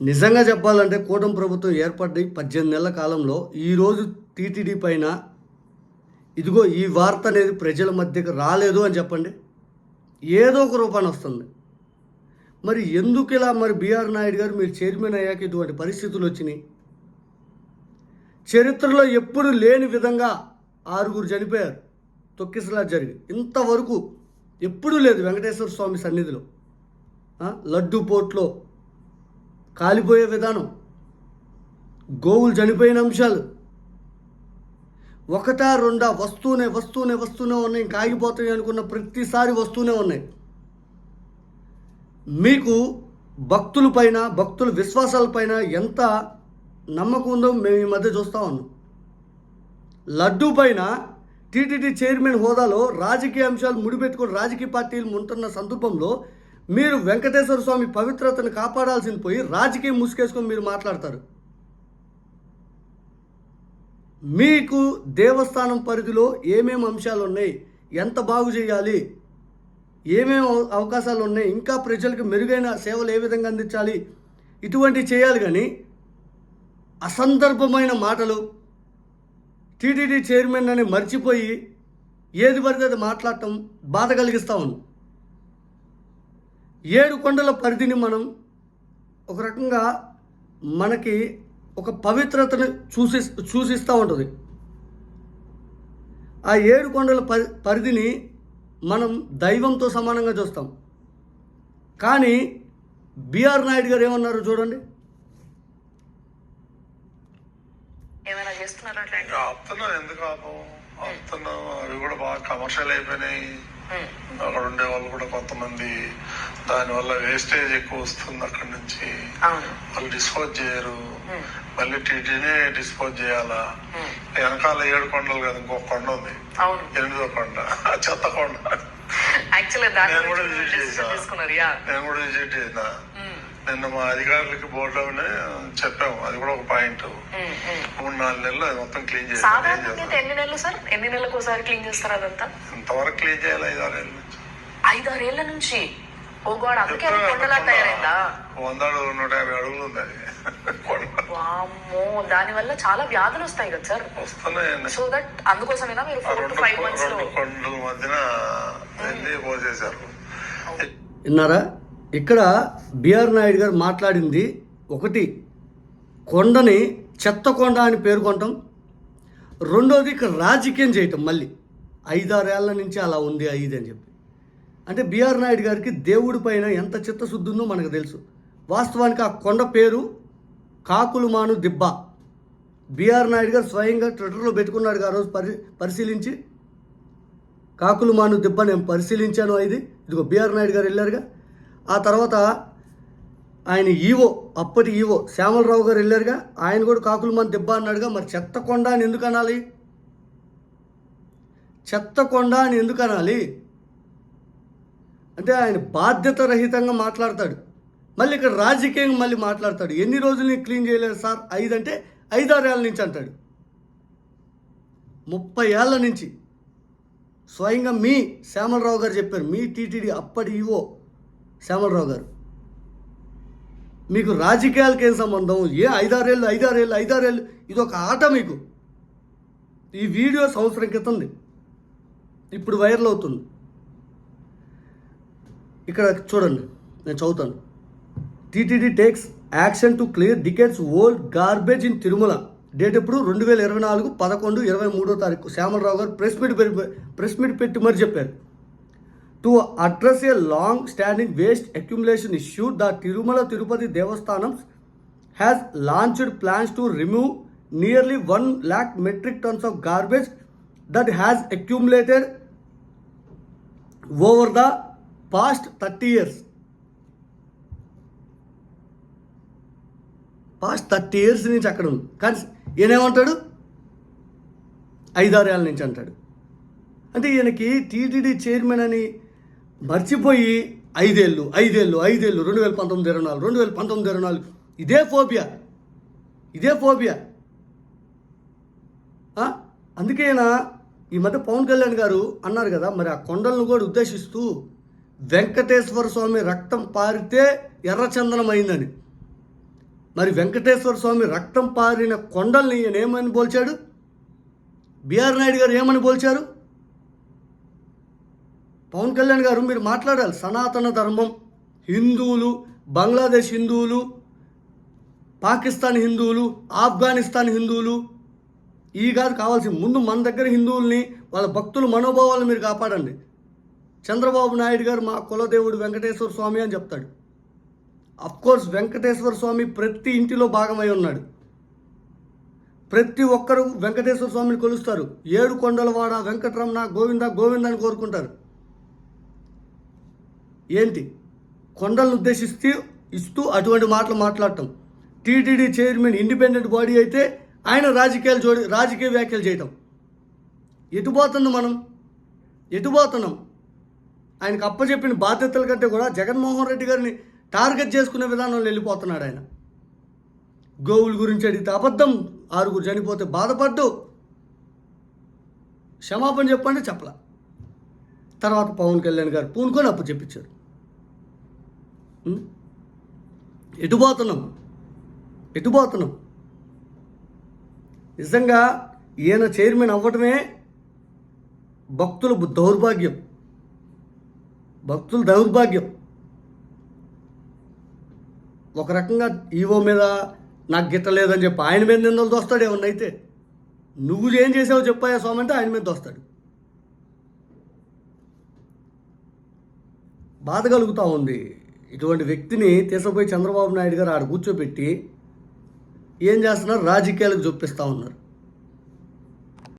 నిజంగా చెప్పాలంటే కూటమి ప్రభుత్వం ఏర్పడి పద్దెనిమిది నెలల కాలంలో ఈరోజు టీటీడీ పైన ఇదిగో ఈ వార్త అనేది ప్రజల మధ్యకి రాలేదు అని చెప్పండి. ఏదో ఒక రూపాన్ని వస్తుంది. మరి ఎందుకు ఇలా మరి బీఆర్ నాయుడు గారు మీరు చైర్మన్ అయ్యాక ఇటువంటి పరిస్థితులు వచ్చినాయి? చరిత్రలో ఎప్పుడు లేని విధంగా ఆరుగురు చనిపోయారు. తొక్కిసలా జరిగి ఇంతవరకు ఎప్పుడూ లేదు వెంకటేశ్వర స్వామి సన్నిధిలో. లడ్డు పోట్లో కాలిపోయే విధానం. గోవులు చనిపోయిన అంశాలు. ఒకటా రెండా వస్తూనే వస్తూనే వస్తూనే ఉన్నాయి ఇంకా ఆగిపోతాయి అనుకున్న ప్రతిసారి వస్తూనే ఉన్నాయి. మీకు భక్తుల పైన భక్తుల విశ్వాసాల పైన ఎంత నమ్మకం ఉందో మేము ఈ మధ్య చూస్తూ ఉన్నాం. లడ్డూ పైన టీటీడీ చైర్మన్ హోదాలో రాజకీయ అంశాలు ముడిపెట్టుకుని రాజకీయ పార్టీలు ఉంటున్న సందర్భంలో మీరు వెంకటేశ్వర స్వామి పవిత్రతను కాపాడాల్సింది పోయి రాజకీయం ముసుకేసుకొని మీరు మాట్లాడతారు. మీకు దేవస్థానం పరిధిలో ఏమేమి అంశాలు ఉన్నాయి? ఎంత బాగు చేయాలి? ఏమేమి అవ- అవకాశాలు ఉన్నాయి? ఇంకా ప్రజలకు మెరుగైన సేవలు ఏ విధంగా అందించాలి? ఇటువంటివి చేయాలి కానీ అసందర్భమైన మాటలు టీటీడీ చైర్మన్ అని మర్చిపోయి ఏది పడితే అది మాట్లాడటం బాధ కలిగిస్తూ ఉంది. ఏడు కొండల పరిధిని మనం ఒక రకంగా మనకి ఒక పవిత్రతను చూసి సూచిస్తూ ఉంటుంది. ఆ ఏడు కొండల పరి పరిధిని మనం దైవంతో సమానంగా చూస్తాం. కానీ బిఆర్ నాయుడు గారు ఏమన్నారు చూడండి? ఏమైనా చేస్తున్నారా ఎందుకు అవి కూడా బాగా కమర్షియల్ అయిపోయినాయి. అక్కడ ఉండే వాళ్ళు కూడా కొంతమంది దానివల్ల వేస్టేజ్ ఎక్కువ వస్తుంది అక్కడ నుంచి. వాళ్ళు డిస్పోజ్ చేయరు. మళ్ళీ టీటీనే డిస్పోజ్ చేయాలా? వెనకాల ఏడు కొండలు కదా ఇంకొక కొండ ఉంది. అవును. ఎనిమిదో కొండ. చెత్త కొండ. నేను కూడా విజిట్ నేను కూడా విజిట్ చేసిన నిన్న మా అధికారులకి బోర్డులోనే చెప్పాము. అది కూడా ఒక పాయింట్. మూడు నాలుగు నెలలు అది మొత్తం క్లీన్ చేయాలి ఎన్ని నెలలు సార్? ఎన్ని నెలలకు ఒకసారి క్లీన్ చేస్తారు అదంతా? ఇంతవరకు క్లీన్ చేయాలి ఐదు ఆరు ఏళ్ళ నుంచి? ఐదారేళ్ళ నుంచి ఓ గాడ్ అందుకే అది కొండలా తయారైందా? వంద అడుగులు నూట యాభై అడుగులు ఉంది అది. కొండ. వామ్మో దాని వల్ల చాలా వ్యాధులు వస్తాయి కదా సార్. వస్తున్నాయండి. సో దట్ అందుకోసమేనా మీరు ఫోర్ టు ఫైవ్ మంత్స్లో కొండల మధ్యన పోసేశారు. విన్నారా? ఇక్కడ బిఆర్ నాయుడు గారు మాట్లాడింది ఒకటి కొండని చెత్త కొండ అని పేర్కొనటం రెండోది ఇక్కడ రాజకీయం చేయటం మళ్ళీ. ఐదారేళ్ళ నుంచి అలా ఉంది ఐదు అని చెప్పి. అంటే బీఆర్ నాయుడు గారికి దేవుడి పైన ఎంత చిత్తశుద్ధి ఉందో మనకు తెలుసు. వాస్తవానికి ఆ కొండ పేరు కాకులుమాను దిబ్బ. బీఆర్ నాయుడు గారు స్వయంగా ట్విట్టర్లో పెట్టుకున్నాడు ఆ రోజు పరి పరిశీలించి. కాకులుమాను దిబ్బ నేను పరిశీలించాను ఇది. ఇదిగో బీఆర్ నాయుడు గారు వెళ్ళారుగా. ఆ తర్వాత ఆయన ఈవో అప్పటి ఈవో శ్యామలరావు గారు వెళ్ళారుగా. ఆయన కూడా కాకులుమాను దిబ్బ అన్నాడుగా. మరి చెత్త కొండ అని ఎందుకు అనాలి? చెత్త కొండ అని ఎందుకు అనాలి? అంటే ఆయన బాధ్యత రహితంగా మాట్లాడతాడు. మళ్ళీ ఇక్కడ రాజకీయంగా మళ్ళీ మాట్లాడతాడు. ఎన్ని రోజులు నేను క్లీన్ చేయలేదు సార్? ఐదు అంటే ఐదారేళ్ళ నుంచి అంటాడు. ముప్పై ఏళ్ళ నుంచి. స్వయంగా మీ శ్యామలరావు గారు చెప్పారు. మీ టీటీడీ అప్పటి ఈవో శ్యామలరావు గారు. మీకు రాజకీయాలకి ఏం సంబంధం? ఏ ఐదారేళ్ళు ఐదారేళ్ళు ఐదారేళ్ళు? ఇది ఒక ఆట మీకు. ఈ వీడియో సంవత్సరం క్రితంది. ఇప్పుడు వైరల్ అవుతుంది. ఇక్కడ చూడండి నేను చదువుతాను. TTD takes action to clear decades old garbage in Tirumala date ఎప్పుడు? రెండు వేల ఇరవై నాలుగు పదకొండు ఇరవై మూడో తారీఖు. శ్యామలరావు గారు ప్రెస్ మీట్ పెట్టి ప్రెస్ మీట్ పెట్టి మరి చెప్పారు. To address a long standing waste accumulation issue the Tirumala Tirupati Devasthanam has launched plans to remove nearly one lakh metric tons of garbage that has accumulated over the past thirty years past thirty years నుంచి అక్కడ ఉంది. కానీ ఈయనేమంటాడు? ఏళ్ళ నుంచి అంటాడు. అంటే ఈయనకి TTD chairman అని మర్చిపోయి ఐదేళ్ళు ఐదేళ్ళు ఐదేళ్ళు రెండు వేల పంతొమ్మిది ఇరవై నాలుగు రెండు వేల పంతొమ్మిది ఇరవై నాలుగు. ఇదే ఫోబియా. ఇదే ఫోబియా. అందుకే ఈయన ఈ మధ్య పవన్ కళ్యాణ్ గారు అన్నారు కదా మరి ఆ కొండలను కూడా ఉద్దేశిస్తూ వెంకటేశ్వర స్వామి రక్తం పారితే ఎర్రచందనం అయిందని మరి వెంకటేశ్వర స్వామి రక్తం పారిన కొండల్ని ఈయన ఏమని పోల్చాడు? బిఆర్ నాయుడు గారు ఏమని పోల్చారు? పవన్ కళ్యాణ్ గారు మీరు మాట్లాడాలి. సనాతన ధర్మం హిందువులు బంగ్లాదేశ్ హిందువులు పాకిస్తాన్ హిందువులు ఆఫ్ఘనిస్తాన్ హిందువులు ఈ కాదు కావాల్సింది. ముందు మన దగ్గర హిందువుల్ని వాళ్ళ భక్తుల మనోభావాలను మీరు కాపాడండి. చంద్రబాబు నాయుడు గారు మా కులదేవుడు వెంకటేశ్వర స్వామి అని చెప్తాడు. కోర్స్ వెంకటేశ్వర స్వామి ప్రతి ఇంటిలో భాగమై ఉన్నాడు. ప్రతి ఒక్కరు వెంకటేశ్వర స్వామిని కొలుస్తారు. ఏడు కొండలవాడ వెంకటరమణ గోవింద గోవింద అని కోరుకుంటారు. ఏంటి? కొండలను ఉద్దేశిస్తూ ఇస్తూ అటువంటి మాటలు మాట్లాడటం. టీటీడీ చైర్మన్ ఇండిపెండెంట్ బాడీ అయితే ఆయన రాజకీయాలు జోడి రాజకీయ వ్యాఖ్యలు చేయటం. ఎటుపోతున్నాం మనం? ఎటుపోతున్నాం ఆయనకు అప్పచెప్పిన బాధ్యతల కంటే కూడా జగన్మోహన్ రెడ్డి గారిని టార్గెట్ చేసుకునే విధానంలో వెళ్ళిపోతున్నాడు ఆయన. గోవుల గురించి అడిగితే అబద్ధం ఆరుగురు చనిపోతే బాధపడ్డు. క్షమాపణ చెప్పండి చెప్పలా. తర్వాత పవన్ కళ్యాణ్ గారు పూనుకొని అప్పు చెప్పించారు ఎటుపోతున్నాం ఎటుపోతున్నాం నిజంగా ఈయన చైర్మన్ అవ్వటమే భక్తుల దౌర్భాగ్యం. భక్తుల దౌర్భాగ్యం. ఒక రకంగా ఈవో మీద నాకు గిట్టలేదని చెప్పి ఆయన మీద నిన్నలు దోస్తాడు ఏమన్నా అయితే. నువ్వు ఏం చేసావో చెప్పాయా స్వామి అంటే ఆయన మీద దోస్తాడు. బాధ కలుగుతూ ఉంది. ఇటువంటి వ్యక్తిని తీసుకుపోయి చంద్రబాబు నాయుడు గారు ఆడ కూర్చోబెట్టి ఏం చేస్తున్నారు? రాజకీయాలకు చూపిస్తూ ఉన్నారు.